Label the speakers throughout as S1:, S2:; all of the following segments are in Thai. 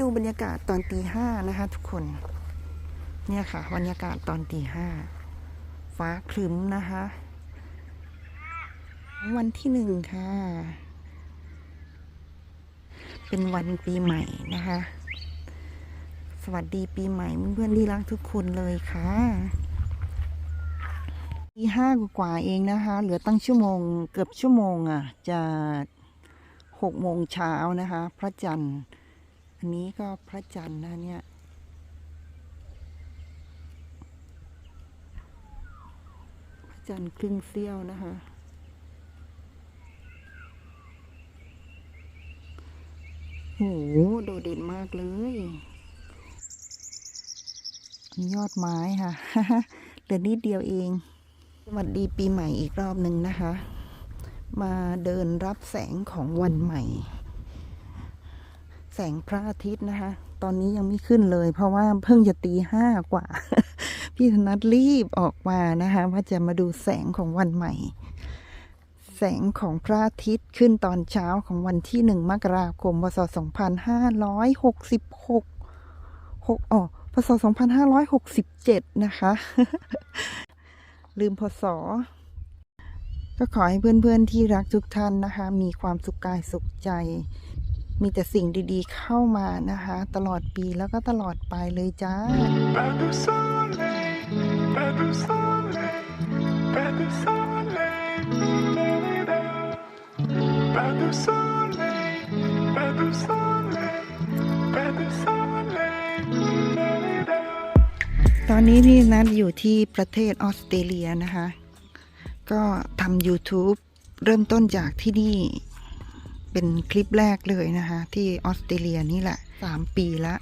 S1: ดูบรรยากาศตอนตีห้านะคะทุกคน เนี่ยค่ะ บรรยากาศตอนตีห้าฟ้าครึ้มนะคะ วันที่หนึ่งค่ะ เป็นวันปีใหม่นะคะ สวัสดีปีใหม่เพื่อนๆที่รักทุกคนเลยค่ะตีห้ากว่าเองนะคะ เหลือตั้งชั่วโมงเกือบชั่วโมงอะ จะหกโมงเช้านะคะ พระจันทร์ อันนี้ก็พระจันทร์นะเนี่ย พระจันทร์ครึ่งเสี้ยวนะคะ โห โดดเด่นมากเลยยอดไม้ค่ะเหลือนิดเดียวเอง สวัสดีปีใหม่อีกรอบหนึ่งนะคะ มาเดินรับแสงของวันใหม่ แสงพระอาทิตย์นะคะ ตอนนี้ยังไม่ขึ้นเลย เพราะว่าเพิ่งจะตีห้ากว่า พี่ธนัทรีบออกมานะคะ ว่าจะมาดูแสงของวันใหม่ แสงของพระอาทิตย์ขึ้นตอนเช้าของวันที่หนึ่งมกราคมพศสองพันห้าร้อยหกสิบหกหกอ๋อพศสองพันห้าร้อยหกสิบเจ็ดนะคะ ลืมพศก็ขอให้เพื่อนๆที่รักทุกท่านนะคะ มีความสุขกายสุขใจ มีแต่สิ่งดีๆเข้ามานะคะ ตลอดปีแล้วก็ตลอดไปเลยจ้า ตอนนี้นี่นัดอยู่ที่ประเทศออสเตรเลียนะคะ ก็ทำ YouTube เริ่มต้นจากที่นี่ เป็นคลิปแรกเลยนะคะ ที่ออสเตรเลียนี่แหละสามปีละ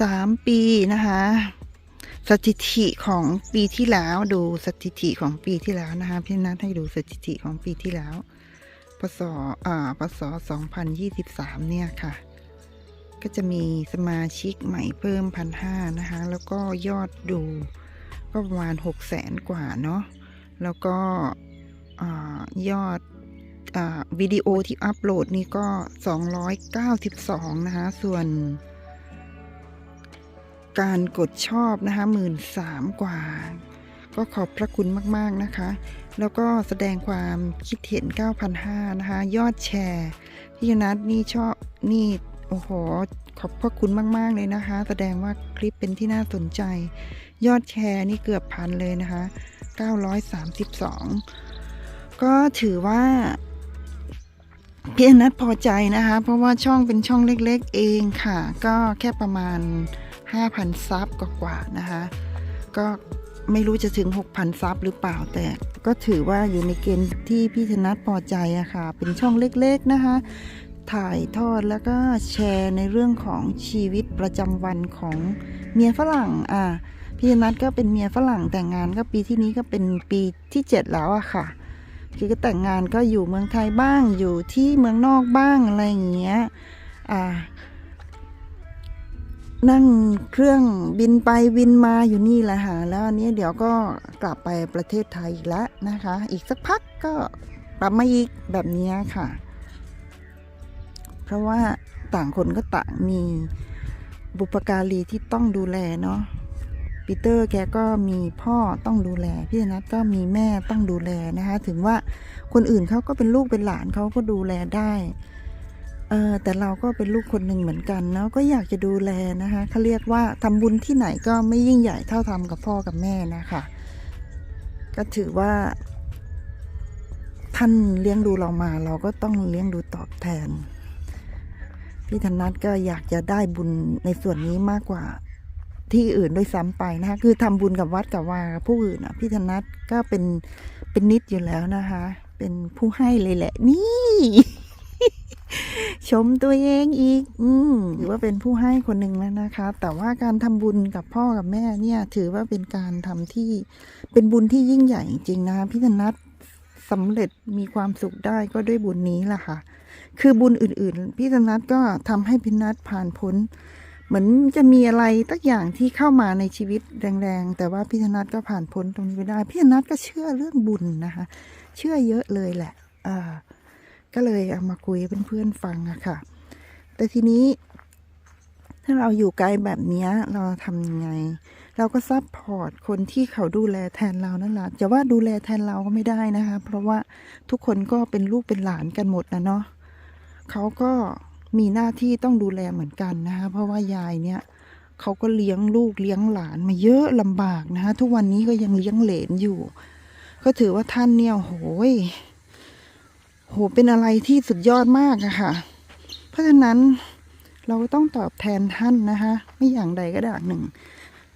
S1: สามปีนะคะ สถิติของปีที่แล้วดูสถิติของปีที่แล้วนะคะพี่นัทให้ดูสถิติของปีที่แล้วพศอ่าพศ2023เนี่ยค่ะ ก็จะมีสมาชิกใหม่เพิ่มพันห้านะคะ แล้วก็ยอดดูก็ประมาณหกแสนกว่าเนาะแล้วก็อยอด วิดีโอที่อัปโหลดนี่ก็ 292 นะคะ ส่วน การกดชอบนะคะหมื่นสามกว่า ก็ขอบพระคุณมาก ๆ นะคะ แล้วก็แสดงความคิดเห็น 9,500 นะคะ ยอดแชร์พี่นัทนี่ชอบนี่ โอ้โห ขอบพระคุณมาก ๆ เลยนะคะ แสดงว่าคลิปเป็นที่น่าสนใจ ยอดแชร์นี่เกือบพันเลยนะคะ 932 ก็ถือว่า พี่อนัทพอใจนะคะ เพราะว่าช่องเป็นช่องเล็กๆเองค่ะ ก็แค่ประมาณ 5,000 ซับกว่าๆนะคะ ก็ไม่รู้จะถึง 6,000 ซับหรือเปล่าแต่ ก็ถือว่าอยู่ในเกณฑ์ที่พี่ธนัทพอใจอะค่ะ เป็นช่องเล็กๆนะคะ ถ่ายทอดแล้วก็แชร์ในเรื่องของชีวิตประจำวันของเมียฝรั่งอ่าพี่นัทก็เป็นเมียฝรั่งแต่งงานก็ปีที่นี้ก็เป็นปีที่เจ็ดแล้วอะค่ะ คือก็แต่งงานก็อยู่เมืองไทยบ้างอยู่ที่เมืองนอกบ้างอะไรอย่างเงี้ยอ่านั่งเครื่องบินไปบินมาอยู่นี่แหละค่ะแล้วอันนี้เดี๋ยวก็กลับไปประเทศไทยอีกแล้วนะคะ อีกสักพักก็กลับมาอีกแบบนี้ค่ะ เพราะว่าต่างคนก็ต่างมีบุปการีที่ต้องดูแลเนาะ ปีเตอร์แกก็มีพ่อต้องดูแล พี่นัทก็มีแม่ต้องดูแลนะคะ ถึงว่าคนอื่นเขาก็เป็นลูกเป็นหลานเขาก็ดูแลได้เออแต่เราก็เป็นลูกคนหนึ่งเหมือนกันเนาะก็อยากจะดูแลนะคะเขาเรียกว่าทำบุญที่ไหนก็ไม่ยิ่งใหญ่เท่าทำกับพ่อกับแม่นะคะก็ถือว่า ท่านเลี้ยงดูเรามา เราก็ต้องเลี้ยงดูตอบแทนพี่ธนัทก็อยากจะได้บุญในส่วนนี้มากกว่า ที่อื่นด้วยซ้ำไปนะคะ คือทำบุญกับวัดกับวากับผู้อื่นอะพี่ธนัทก็เป็นเป็นนิดอยู่แล้วนะคะ เป็นผู้ให้เลยแหละ นี่ ชมตัวเองอีก อืมถือว่าเป็นผู้ให้คนหนึ่งแล้วนะคะ แต่ว่าการทำบุญกับพ่อกับแม่เนี่ย ถือว่าเป็นการทำที่เป็นบุญที่ยิ่งใหญ่จริงนะพี่ธนัทสำเร็จมีความสุขได้ก็ด้วยบุญนี้แหละค่ะ คือบุญอื่นๆ พี่ธนัทก็ทำให้พี่นัทผ่านพ้น เหมือนจะมีอะไรตักอย่างที่เข้ามาในชีวิตแรงๆ แต่ว่าพี่ธนัทก็ผ่านพ้นตรงนี้ไปได้ พี่ธนัทก็เชื่อเรื่องบุญนะคะ เชื่อเยอะเลยแหละอ่าก็เลยเอามาคุยเพื่อนๆฟังอะค่ะ แต่ทีนี้ ถ้าเราอยู่ไกลแบบเนี้ยเราทำยังไง เราก็ซัพพอร์ตคนที่เขาดูแลแทนเรานั่นแหละจะว่าดูแลแทนเราก็ไม่ได้นะคะ เพราะว่าทุกคนก็เป็นลูกเป็นหลานกันหมดนะเนาะเขาก็ มีหน้าที่ต้องดูแลเหมือนกันนะคะเพราะว่ายายเนี่ยเขาก็เลี้ยงลูกเลี้ยงหลานมาเยอะลำบากนะคะทุกวันนี้ก็ยังเลี้ยงเหลนอยู่ ก็ถือว่าท่านเนี่ยโหยโหเป็นอะไรที่สุดยอดมากอะค่ะ เพราะฉะนั้นเราก็ต้องตอบแทนท่านนะคะ ไม่อย่างใดก็อย่างหนึ่ง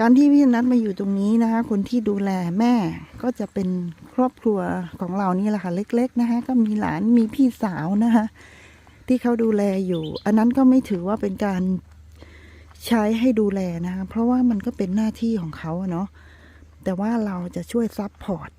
S1: การที่พี่นัทมาอยู่ตรงนี้นะคะ คนที่ดูแลแม่ก็จะเป็นครอบครัวของเรานี่แหละค่ะ เล็ก ๆนะคะ ก็มีหลานมีพี่สาวนะคะ ที่เขาดูแลอยู่ อันนั้นก็ไม่ถือว่าเป็นการใช้ให้ดูแลนะคะเพราะว่ามันก็เป็นหน้าที่ของเขาเนาะแต่ว่าเราจะช่วยซับพอร์ต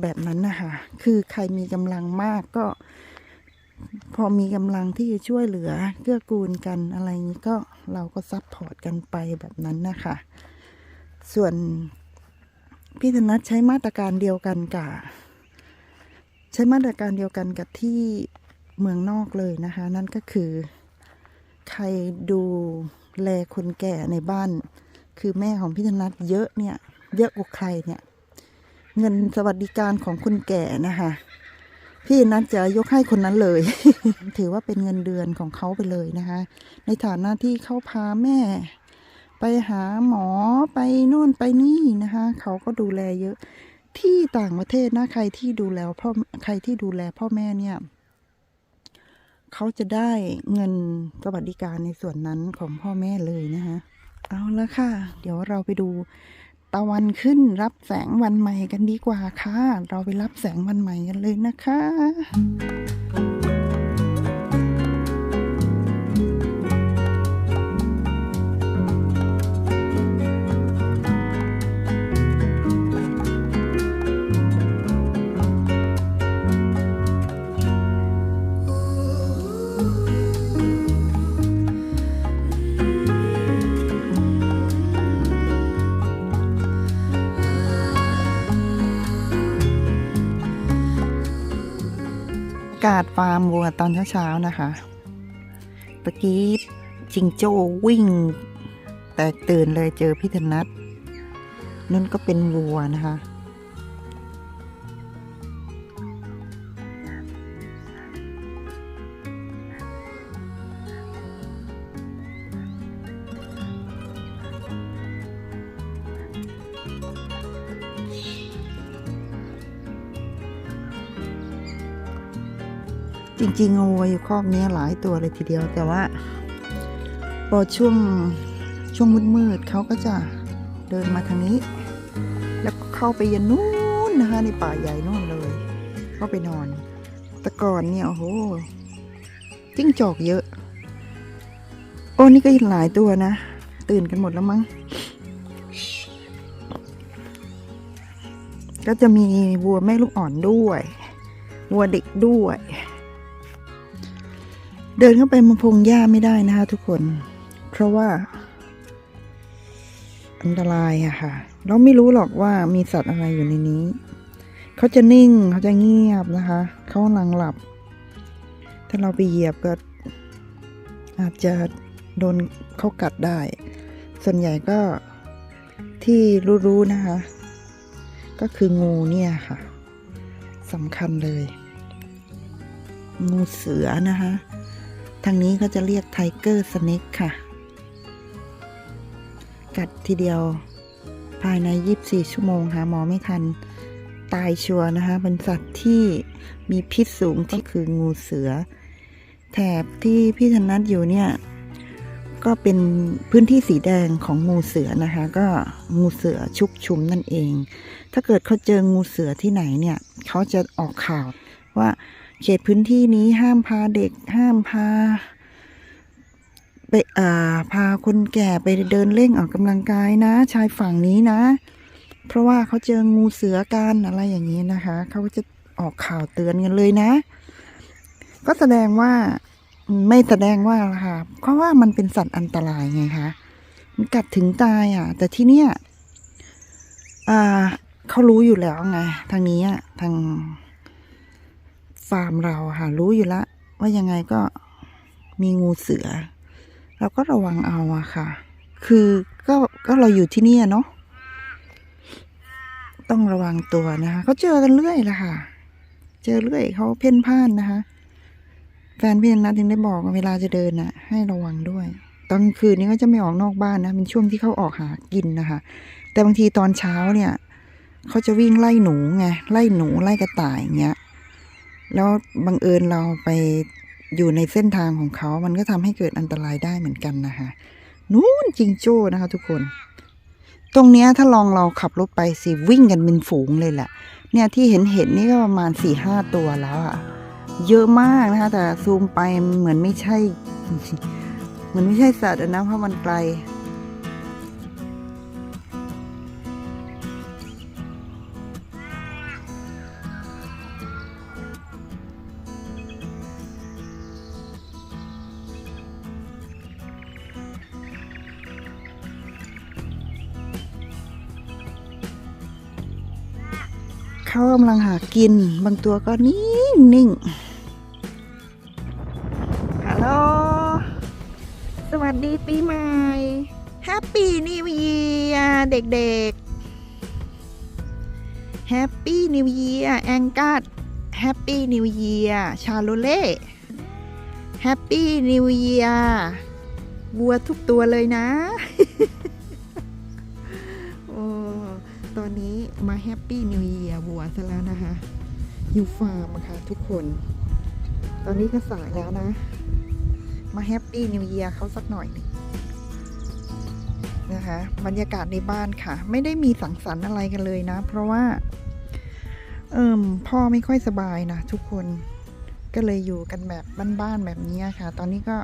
S1: แบบนั้นนะคะคือใครมีกำลังมากก็ พอมีกำลังที่จะช่วยเหลือเกื้อกูลกันอะไรนี้ก็เราก็ซัพพอร์ตกันไปแบบนั้นนะคะ ส่วนพี่ธนัทใช้มาตรการเดียวกันกับใช้มาตรการเดียวกันกับที่ เมืองนอกเลยนะคะ นั่นก็คือ ใครดูแลคนแก่ในบ้าน คือแม่ของพี่ธนัทเยอะเนี่ย เยอะกว่าใครเนี่ย เงินสวัสดิการของคนแก่นะคะ พี่นัทจะยกให้คนนั้นเลย ถือว่าเป็นเงินเดือนของเขาไปเลยนะคะ ในฐานะที่เขาพาแม่ไปหาหมอไปนู่นไปนี่นะคะ เขาก็ดูแลเยอะที่ต่างประเทศนะใครที่ดูแลพ่อใครที่ดูแลพ่อแม่เนี่ย เขาจะได้เงินสวัสดิการในส่วนนั้นของพ่อแม่เลยนะคะเอาละค่ะ เดี๋ยวเราไปดูตะวันขึ้นรับแสงวันใหม่กันดีกว่าค่ะ เราไปรับแสงวันใหม่กันเลยนะคะ กาศฟาร์มวัวตอนเช้าๆนะคะตะกี้จิงโจ้วิ่ง แตกตื่นเลยเจอพี่ธนัทนั่นก็เป็นวัวนะคะ จริงๆวัวอยู่คอกเนี้ยหลายตัวเลยทีเดียวแต่ว่าพอช่วงช่วงมืดๆเขาก็จะเดินมาทางนี้ แล้วก็เข้าไปยันนู้นนะคะในป่าใหญ่นู่นเลย เข้าไปนอน แต่ก่อนเนี่ยโอ้โหจิ้งจอกเยอะ โอ้นี่ก็หลายตัวนะ ตื่นกันหมดแล้วมั้ง ก็จะมีวัวแม่ลูกอ่อนด้วย วัวเด็กด้วย เดินเข้าไปมาพงหญ้าไม่ได้นะคะทุกคน เพราะว่า อันตรายอะค่ะ เราไม่รู้หรอกว่ามีสัตว์อะไรอยู่ในนี้ เขาจะนิ่งเขาจะเงียบนะคะ เขากำลังหลับ ถ้าเราไปเหยียบก็ อาจจะโดนเขากัดได้ ส่วนใหญ่ก็ที่รู้ๆนะคะ ก็คืองูเนี่ยค่ะสำคัญเลย งูเสือนะคะ ทางนี้เขาจะเรียกไทเกอร์สเน็กค่ะ กัดทีเดียวภายใน 24 ชั่วโมงหาหมอไม่ทัน ตายชัวนะคะเป็นสัตว์ที่มีพิษสูงที่คืองูเสือ แถบที่พี่ธนัทอยู่เนี่ย ก็เป็นพื้นที่สีแดงของงูเสือนะคะ ก็งูเสือชุกชุมนั่นเอง ถ้าเกิดเขาเจองูเสือที่ไหนเนี่ย เขาจะออกข่าวว่า เขตพื้นที่นี้ห้ามพาเด็กห้ามพาไปอ่าพาคนแก่ไปเดินเล่นออกกำลังกายนะ ชายฝั่งนี้นะ เพราะว่าเขาเจองูเสือกันอะไรอย่างนี้นะคะ เขาก็จะออกข่าวเตือนกันเลยนะ ก็แสดงว่าไม่แสดงว่าค่ะเพราะว่ามันเป็นสัตว์อันตรายไงคะมันกัดถึงตายอะ แต่ที่เนี้ยอ่าเขารู้อยู่แล้วไงทางนี้อะทาง ฟาร์มเราค่ะ รู้อยู่แล้วว่ายังไงก็มีงูเสือ เราก็ระวังเอาอะค่ะ คือก็ก็เราอยู่ที่นี่เนาะต้องระวังตัวนะคะเขาเจอกันเรื่อยละค่ะ เจอเรื่อยเขาเพ่นพ่านนะคะแฟนพี่นัทถึงได้บอกว่าเวลาจะเดินน่ะ ให้ระวังด้วยตอนคืนนี้ก็จะไม่ออกนอกบ้านนะเป็นช่วงที่เขาออกหากินนะคะ แต่บางทีตอนเช้าเนี่ยเขาจะวิ่งไล่หนูไงไล่หนูไล่กระต่ายอย่างเงี้ย แล้วบังเอิญเราไปอยู่ในเส้นทางของเขา มันก็ทำให้เกิดอันตรายได้เหมือนกันนะคะ นู้นจิงโจ้นะคะ ทุกคน ตรงเนี้ยถ้าลองเราขับรถไปสิวิ่งกันเป็นฝูงเลยแหละ เนี่ยที่เห็นเห็นนี่ก็ประมาณสี่ห้าตัวแล้วอะเยอะมากนะคะ แต่ซูมไปเหมือนไม่ใช่เหมือนไม่ใช่สัตว์นะเพราะมันไกล เขากำลังหากิน บางตัวก็นิ่งนิ่งฮัลโหล สวัสดีปีใหม่แฮปปี้นิว e ียเด็กๆแฮปปี้นิว e ียแองกัดแฮปปี้นิว e ียชาโลเล่แฮปปี้นิว e ียวัวทุกตัวเลยนะ ตอนนี้มาแฮปปี้นิว e ียวัวซะแล้วนะคะยูฟาร์มอะค่ะทุกคน ตอนนี้ก็สายแล้วนะ มาแฮปปี้นิว e ียเขาสักหน่อยนะคะบรรยากาศในบ้านค่ะ ไม่ได้มีสังสรรค์อะไรกันเลยนะ เพราะว่า เอิมพ่อไม่ค่อยสบายนะทุกคนก็เลยอยู่กันแบบบ้านๆแบบนี้ค่ะ ตอนนี้ก็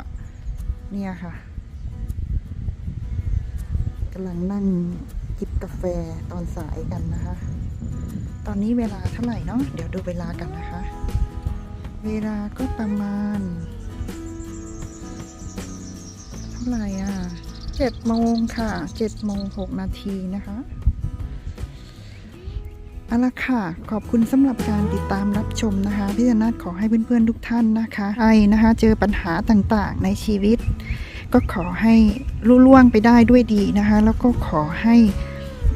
S1: เนี่ยค่ะกำลังนั่ง จิบกาแฟตอนสายกันนะคะ ตอนนี้เวลาเท่าไหร่เนาะเดี๋ยวดูเวลากันนะคะ เวลาก็ประมาณ เท่าไหร่อะเจ็ดโมงค่ะเจ็ดโมงหกนาทีนะคะเอาละค่ะ ขอบคุณสำหรับการติดตามรับชมนะคะ พี่ธนัทขอให้เพื่อนๆทุกท่านนะคะไอนะคะ เจอปัญหาต่างๆในชีวิต ก็ขอให้ลุล่วงไปได้ด้วยดีนะคะ แล้วก็ขอให้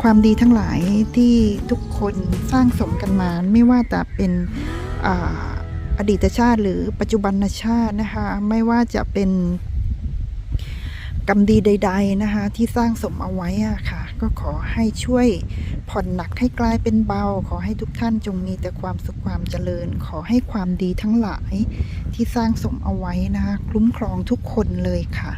S1: ความดีทั้งหลายที่ทุกคนสร้างสมกันมาไม่ว่าจะเป็นออดีตชาติหรือปัจจุบันชาตินะคะไม่ว่าจะเป็นกรรมดีใด ๆนะคะที่สร้างสมเอาไว้อะค่ะ ก็ขอให้ช่วยผ่อนหนักให้กลายเป็นเบา ขอให้ทุกท่านจงมีแต่ความสุขความเจริญ ขอให้ความดีทั้งหลายที่สร้างสมเอาไว้นะคะ คุ้มครองทุกคนเลยค่ะ